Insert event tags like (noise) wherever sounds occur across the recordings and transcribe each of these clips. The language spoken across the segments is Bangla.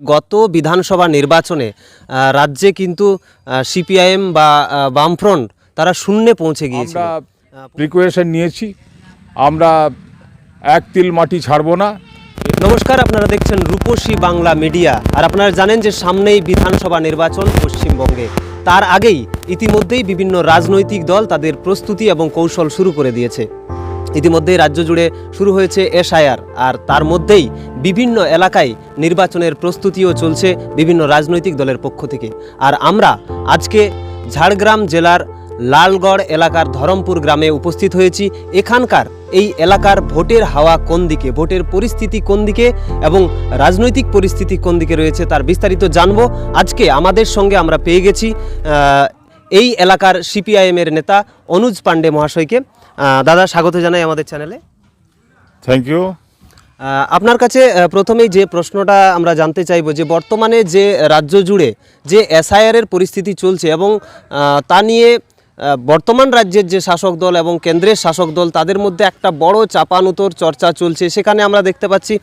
গত বিধানসভা নির্বাচনে রাজ্যে কিন্তু সিপিআইএম বা বামফ্রন্ট তারা শূন্যে পৌঁছে গিয়েছে আমরা প্রিকুয়েশন নিয়েছি। আমরা এক তিল মাটি ছাড়বো না। নমস্কার আপনারা দেখছেন রূপসী বাংলা মিডিয়া। আর আপনারা জানেন যে সামনেই বিধানসভা নির্বাচন পশ্চিমবঙ্গে। তার আগেই ইতিমধ্যেই বিভিন্ন রাজনৈতিক দল তাদের প্রস্তুতি এবং কৌশল শুরু করে দিয়েছে। ইতিমধ্যেই রাজ্য জুড়ে শুরু হয়েছে এসআইআর, আর তার মধ্যেই বিভিন্ন এলাকায় নির্বাচনের প্রস্তুতিও চলছে বিভিন্ন রাজনৈতিক দলের পক্ষ থেকে। আর আমরা আজকে ঝাড়গ্রাম জেলার লালগড় এলাকার ধরমপুর গ্রামে উপস্থিত হয়েছি। এখানকার এই এলাকার ভোটের হাওয়া কোন দিকে, ভোটের পরিস্থিতি কোন দিকে এবং রাজনৈতিক পরিস্থিতি কোন দিকে রয়েছে তার বিস্তারিত জানব। আজকে আমাদের সঙ্গে আমরা পেয়ে গেছি এই এলাকার সিপিআইএমের নেতা অনুজ পাণ্ডে মহাশয়কে। দাদা স্বাগত জানাই আমাদের চ্যানেলে থ্যাংক ইউ আপনার কাছে প্রথমেই যে প্রশ্নটা আমরা জানতে চাইব যে বর্তমানে যে রাজ্য জুড়ে যে এসআইআর এর পরিস্থিতি চলছে এবং তা নিয়ে বর্তমান রাজ্যের যে শাসক দল এবং কেন্দ্রের শাসক দল তাদের মধ্যে একটা বড় চাপানুতোর চর্চা চলছে। সেখানে আমরা দেখতে পাচ্ছি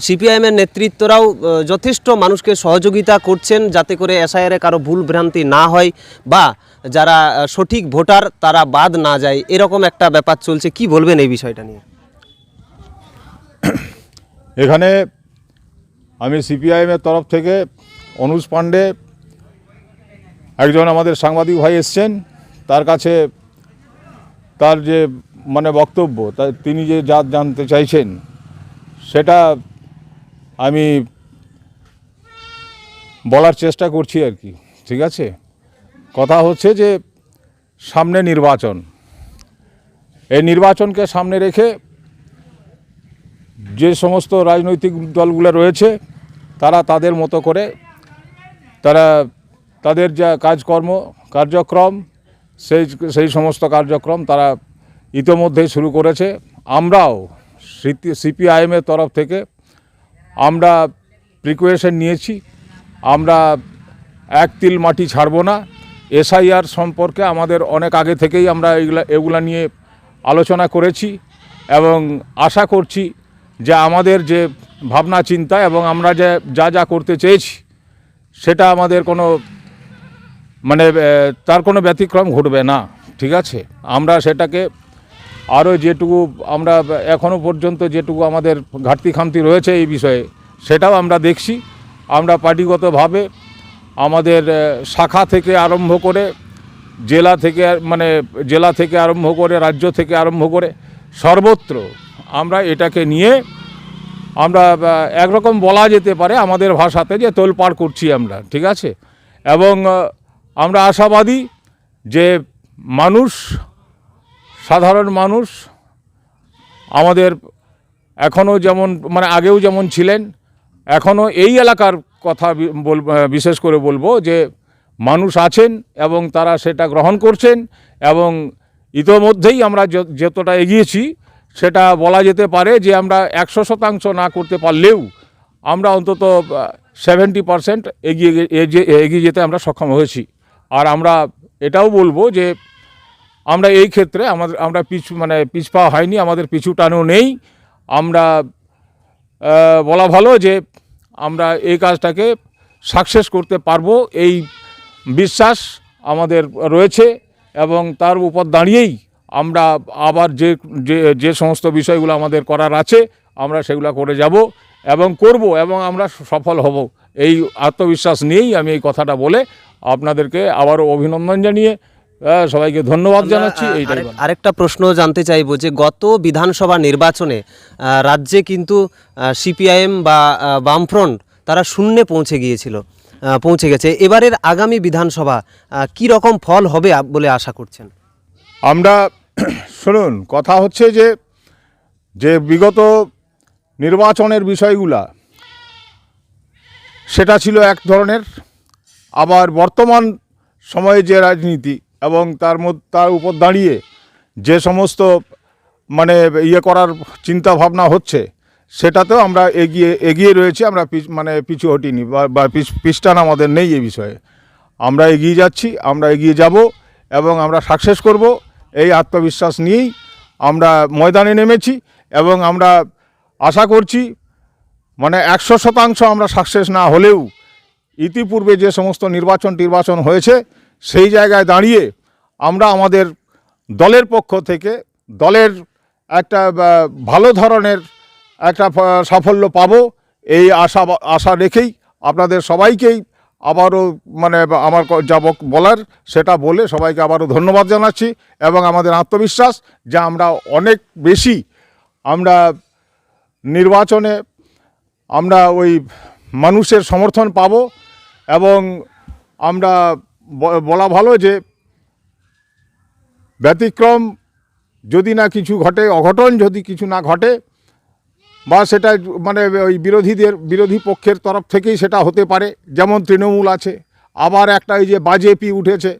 সিপিআইএমের নেতৃত্বরাও যথেষ্ট মানুষকে সহযোগিতা করছেন যাতে করে এসআইআরে কারও ভুল ভ্রান্তি না হয় বা যারা সঠিক ভোটার তারা বাদ না যায়। এরকম একটা ব্যাপার চলছে। কি বলবেন এই বিষয়টা নিয়ে? (coughs) এখানে আমি সিপিআইএমের তরফ থেকে অনুজ পাণ্ডে, একজন আমাদের সাংবাদিক ভাই এসছেন। তার কাছে তার যে মানে বক্তব্য তিনি যে যা জানতে চাইছেন, সেটা আমি বলার চেষ্টা করছি আর কি, ঠিক আছে? কথা হচ্ছে যে সামনে নির্বাচন। এই নির্বাচনকে সামনে রেখে যে সমস্ত রাজনৈতিক দলগুলো রয়েছে, তারা তাদের মতো করে, তারা তাদের যা কাজকর্ম, কার্যক্রম, সেই সেই সমস্ত কার্যক্রম তারা ইতোমধ্যেই শুরু করেছে। আমরাও সিপিআইএমের তরফ থেকে আমরা প্রিকুয়েশন নিয়েছি। আমরা এক তিল মাটি ছাড়বো না। এসআইআর সম্পর্কে আমাদের অনেক আগে থেকেই আমরা এগুলা এগুলা নিয়ে আলোচনা করেছি এবং আশা করছি যে আমাদের যে ভাবনা, চিন্তা এবং আমরা যে যা যা করতে চেয়েছি সেটা আমাদের কোনো মানে তার কোনো ব্যতিক্রম ঘটবে না। ঠিক আছে? আমরা সেটাকে আরও যেটুকু আমরা এখনও পর্যন্ত যেটুকু আমাদের ঘাটতি খামতি রয়েছে এই বিষয়ে, সেটাও আমরা দেখছি। আমরা পার্টিগতভাবে আমাদের শাখা থেকে আরম্ভ করে জেলা থেকে মানে জেলা থেকে আরম্ভ করে রাজ্য থেকে আরম্ভ করে সর্বত্র আমরা এটাকে নিয়ে আমরা একরকম বলা যেতে পারে আমাদের ভাষাতে যে তোলপাড় করছি আমরা, ঠিক আছে? এবং আমরা আশাবাদী যে মানুষ সাধারণ মানুষ আমাদের এখনও যেমন মানে আগেও যেমন ছিলেন, এখনও এই এলাকার কথা বল বিশেষ করে বলব যে মানুষ আছেন এবং তারা সেটা গ্রহণ করছেন এবং ইতোমধ্যেই আমরা যতটা এগিয়েছি, সেটা বলা যেতে পারে যে আমরা একশো শতাংশ না করতে পারলেও আমরা অন্তত সেভেন্টি পারসেন্ট এগিয়ে এগিয়ে যেতে আমরা সক্ষম হয়েছি। আর আমরা এটাও বলব যে আমরা এই ক্ষেত্রে আমাদের, আমরা পিছু মানে পিছপা হয়নি, আমাদের পিছু টানও নেই। আমরা বলা ভালো যে আমরা এই কাজটাকে সাকসেস করতে পারব, এই বিশ্বাস আমাদের রয়েছে এবং তার উপর দাঁড়িয়েই আমরা আবার যে যে সমস্ত বিষয়গুলো আমাদের করার আছে, আমরা সেগুলো করে যাব এবং করব এবং আমরা সফল হব। এই আত্মবিশ্বাস নিয়েই আমি এই কথাটা বলে আপনাদেরকে আবারও অভিনন্দন জানিয়ে সবাইকে ধন্যবাদ জানাচ্ছি এইটাই আরেকটা প্রশ্ন জানতে চাইব যে গত বিধানসভা নির্বাচনে রাজ্যে কিন্তু সিপিআইএম বা বামফ্রন্ট তারা শূন্যে পৌঁছে গিয়েছিল পৌঁছে গেছে। এবারের আগামী বিধানসভা কি রকম ফল হবে বলে আশা করছেন? আমরা (clears throat) শুনুন কথা হচ্ছে যে যে বিগত নির্বাচনের বিষয়গুলা সেটা ছিল এক ধরনের। আবার বর্তমান সময়ে যে রাজনীতি এবং তার মধ্যে, তার উপর দাঁড়িয়ে যে সমস্ত মানে ইয়ে করার চিন্তা ভাবনা হচ্ছে, সেটাতেও আমরা এগিয়ে এগিয়ে রয়েছি, আমরা মানে পিছু হটিনি বা- পিছটান আমাদের নেই এ বিষয়ে। আমরা এগিয়ে যাচ্ছি, আমরা এগিয়ে যাব এবং আমরা সাকসেস করব, এই আত্মবিশ্বাস নিয়েই আমরা ময়দানে নেমেছি এবং আমরা আশা করছি মানে একশো শতাংশ আমরা সাকসেস না হলেও ইতিপূর্বে যে সমস্ত নির্বাচন নির্বাচন হয়েছে সেই জায়গায় দাঁড়িয়ে আমরা আমাদের দলের পক্ষ থেকে দলের একটা ভালো ধরনের একটা সাফল্য পাব এই আশা আশা রেখেই আপনাদের সবাইকেই আবারও মানে আমার যা বলার সেটা বলে সবাইকে আবারও ধন্যবাদ জানাচ্ছি এবং আমাদের আত্মবিশ্বাস যে আমরা অনেক বেশি আমরা নির্বাচনে আমরা ওই মানুষের সমর্থন পাব এবং আমরা বলা ভালো যে ব্যতিক্রম যদি না কিছু ঘটে, অঘটন যদি কিছু না ঘটে, বা সেটা মানে ওই বিরোধীদের, বিরোধী পক্ষের তরফ থেকেই সেটা হতে পারে। যেমন তৃণমূল আছে, আবার একটা এই যে বাজেপি উঠেছে,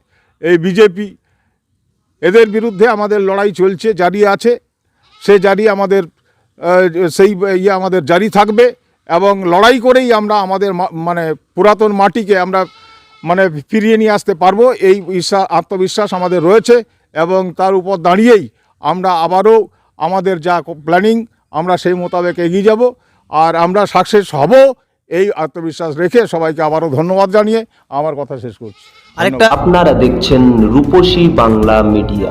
এই বিজেপি, এদের বিরুদ্ধে আমাদের লড়াই চলছে, জারি আছে। সে জারি আমাদের সেই ইয়ে আমাদের জারি থাকবে এবং লড়াই করেই আমরা আমাদের মানে পুরাতন মাটিকে আমরা মানে ফিরিয়ে নিয়ে আসতে পারব। এই বিশ্বাস আত্মবিশ্বাস আমাদের রয়েছে এবং তার উপর দাঁড়িয়েই আমরা আবারও আমাদের যা প্ল্যানিং আমরা সেই মোতাবেক এগিয়ে যাব আর আমরা সাকসেস হব এই আত্মবিশ্বাস রেখে সবাইকে আবারও ধন্যবাদ জানিয়ে আমার কথা শেষ করছি। আরেকটা আপনারা দেখছেন রূপসী বাংলা মিডিয়া।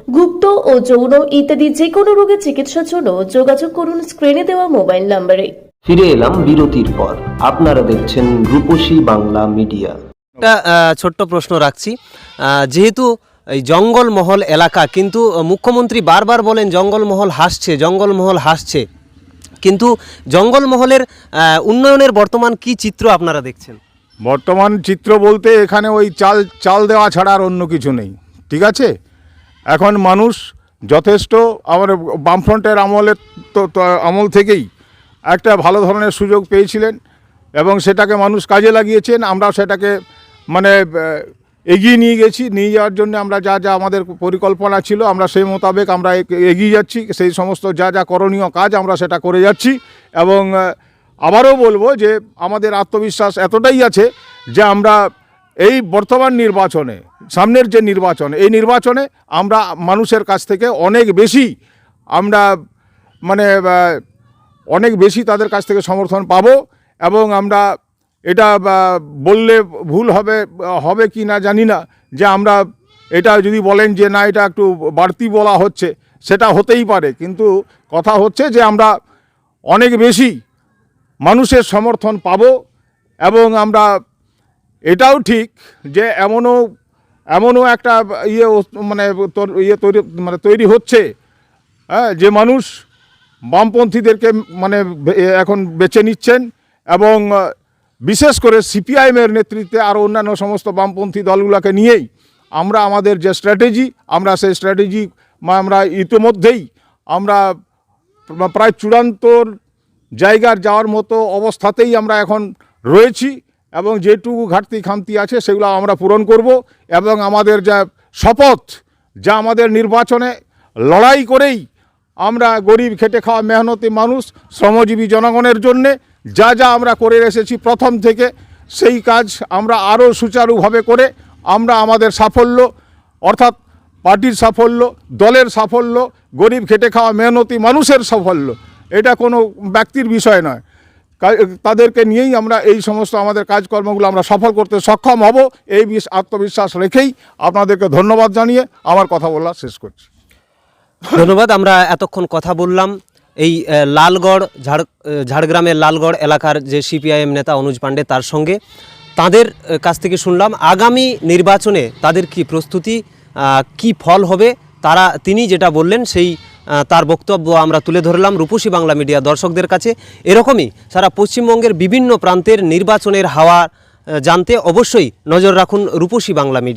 গুপ্ত ও যৌন ইত্যাদি যে কোনো রোগের চিকিৎসার জন্য যোগাযোগ করুন স্ক্রিনে দেওয়া মোবাইল নম্বরে। ফিরে এলাম বিরতির পর। আপনারা দেখছেন রূপসী বাংলা মিডিয়া। একটা ছোট্ট প্রশ্ন রাখছি। যেহেতু এই জঙ্গলমহল এলাকা কিন্তু মুখ্যমন্ত্রী বারবার বলেন জঙ্গলমহল হাসছে জঙ্গলমহল হাসছে। কিন্তু জঙ্গলমহলের উন্নয়নের বর্তমান কি চিত্র আপনারা দেখছেন? বর্তমান চিত্র বলতে এখানে ওই চাল চাল দেওয়া ছাড়া আর অন্য কিছু নেই। ঠিক আছে? এখন মানুষ যথেষ্ট আমার বামফ্রন্টের আমলের তো আমল থেকেই একটা ভালো ধরনের সুযোগ পেয়েছিলেন এবং সেটাকে মানুষ কাজে লাগিয়েছেন। আমরা সেটাকে মানে এগিয়ে নিয়ে গেছি। নিয়ে যাওয়ার জন্য আমরা যা যা আমাদের পরিকল্পনা ছিল, আমরা সেই মোতাবেক আমরা এগ- এগিয়ে যাচ্ছি। সেই সমস্ত যা যা করণীয় কাজ আমরা সেটা করে যাচ্ছি এবং আবারও বলব যে আমাদের আত্মবিশ্বাস এতটাই আছে যে আমরা এই বর্তমান নির্বাচনে, সামনের যে নির্বাচন, এই নির্বাচনে আমরা মানুষের কাছ থেকে অনেক বেশি আমরা মানে অনেক বেশি তাদের কাছ থেকে সমর্থন পাবো এবং আমরা এটা বললে ভুল হবে হবে কি না জানি না, যে আমরা এটা যদি বলেন যে না, এটা একটু বাড়তি বলা হচ্ছে, সেটা হতেই পারে। কিন্তু কথা হচ্ছে যে আমরা অনেক বেশি মানুষের সমর্থন পাবো এবং আমরা এটাও ঠিক যে এমনও এমনও একটা ইয়ে মানে ইয়ে তৈরি মানে তৈরি হচ্ছে হ্যাঁ যে মানুষ বামপন্থীদেরকে মানে এখন বেছে নিচ্ছেন এবং বিশেষ করে সিপিআইএমের নেতৃত্বে আরও অন্যান্য সমস্ত বামপন্থী দলগুলোকে নিয়েই আমরা আমাদের যে স্ট্র্যাটেজি, আমরা সেই স্ট্র্যাটেজি আমরা ইতিমধ্যেই আমরা প্রায় চূড়ান্ত জায়গার যাওয়ার মতো অবস্থাতেই আমরা এখন রয়েছি। এবং যেটুকু ঘাটতি খামতি আছে সেগুলো আমরা পূরণ করব এবং আমাদের যা শপথ, যা আমাদের নির্বাচনে লড়াই করেই আমরা গরিব খেটে খাওয়া মেহনতি মানুষ, শ্রমজীবী জনগণের জন্যে যা যা আমরা করে এসেছি প্রথম থেকে, সেই কাজ আমরা আরও সুচারুভাবে করে আমরা আমাদের সাফল্য, অর্থাৎ পার্টির সাফল্য, দলের সাফল্য, গরিব খেটে খাওয়া মেহনতি মানুষের সাফল্য, এটা কোনো ব্যক্তির বিষয় নয়। তাদেরকে নিয়েই আমরা এই সমস্ত আমাদের কাজকর্মগুলো আমরা সফল করতে সক্ষম হব। এই বিশ- আত্মবিশ্বাস রেখেই আপনাদেরকে ধন্যবাদ জানিয়ে আমার কথা বলা শেষ করছি। ধন্যবাদ, আমরা এতক্ষণ কথা বললাম। এই লালগড়, ঝাড় ঝাড়গ্রামের লালগড় এলাকার যে সিপিআইএম নেতা অনুজ পাণ্ডে তার সঙ্গে তাদের কাছ থেকে শুনলাম, আগামী নির্বাচনে তাদের কি প্রস্তুতি কি ফল হবে, তারা তিনি যেটা বললেন, সেই তার বক্তব্য আমরা তুলে ধরলাম রূপসী বাংলা মিডিয়া দর্শকদের কাছে। এরকমই সারা পশ্চিমবঙ্গের বিভিন্ন প্রান্তের নির্বাচনের হাওয়া জানতে অবশ্যই নজর রাখুন রূপসী বাংলা মিডিয়া।